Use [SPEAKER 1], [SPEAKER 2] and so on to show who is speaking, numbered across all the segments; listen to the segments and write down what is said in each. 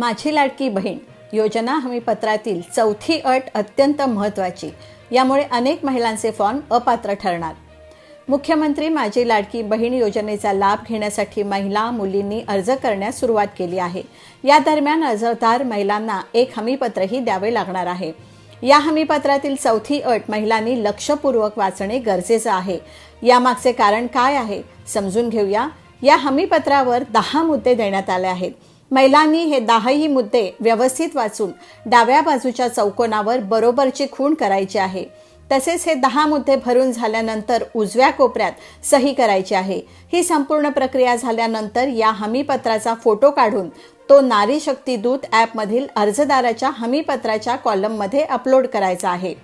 [SPEAKER 1] माझी लाडकी बहीण योजना हमीपत्रातील चौथी अट अत्यंत महत्त्वाची यामुळे अनेक महिलांचे फॉर्म अपात्र ठरणार. मुख्यमंत्री माझी लाडकी बहीण योजनेचा लाभ घेण्यासाठी महिला मुलींनी अर्ज करण्यास सुरुवात केली आहे. या दरम्यान अर्जदार महिलांना एक हमीपत्रही द्यावे लागणार आहे. या हमीपत्रातील चौथी अट महिलांनी लक्षपूर्वक वाचणे गरजेचं आहे. यामागचे कारण काय आहे? समजून घेऊया. या हमीपत्रावर दहा मुद्दे देण्यात आले आहेत. महिलांनी हे दहाही मुद्दे व्यवस्थित वाचून डाव्या बाजूच्या चौकोनावर बरोबरची खूण करायची आहे. तसेच हे दहा मुद्दे भरून झाल्यानंतर उजव्या कोपऱ्यात सही करायची आहे. ही संपूर्ण प्रक्रिया झाल्यानंतर या हमीपत्राचा फोटो काढून तो नारी शक्ती दूत ॲपमधील अर्जदाराच्या हमीपत्राच्या कॉलममध्ये अपलोड करायचा आहे.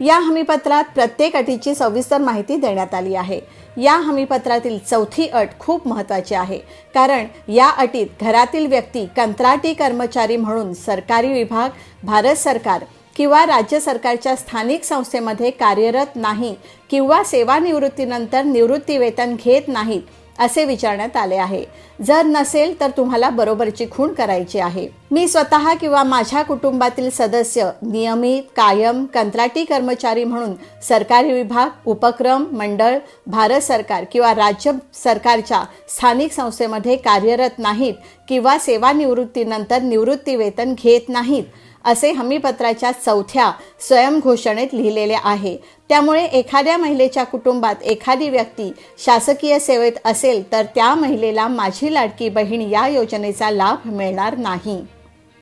[SPEAKER 1] या हमीपत्रात प्रत्येक अटीची सविस्तर माहिती देण्यात आली आहे. या हमीपत्रातील चौथी अट खूप महत्त्वाची आहे. कारण या अटीत घरातील व्यक्ती कंत्राटी कर्मचारी म्हणून सरकारी विभाग भारत सरकार किंवा राज्य सरकारच्या स्थानिक संस्थेमध्ये कार्यरत नाही किंवा सेवानिवृत्तीनंतर निवृत्ती वेतन घेत नाहीत असे विचारण्यात आले आहे. जर नसेल तर तुम्हाला बरोबरची खूण करायची आहे. मी स्वतः किंवा माझ्या कुटुंबातील सदस्य नियमित कायम कंत्राटी कर्मचारी म्हणून सरकारी विभाग उपक्रम मंडळ भारत सरकार किंवा राज्य सरकारच्या स्थानिक संस्थेमध्ये कार्यरत नाहीत किंवा सेवानिवृत्तीनंतर निवृत्ती वेतन घेत नाहीत असे हमीपत्राच्या चौथ्या स्वयंघोषणेत लिहिलेले आहे. त्यामुळे एखाद्या महिलेच्या कुटुंबात एखादी व्यक्ती शासकीय सेवेत असेल तर त्या महिलेला माझी लाडकी बहीण या योजनेचा लाभ मिळणार नाही.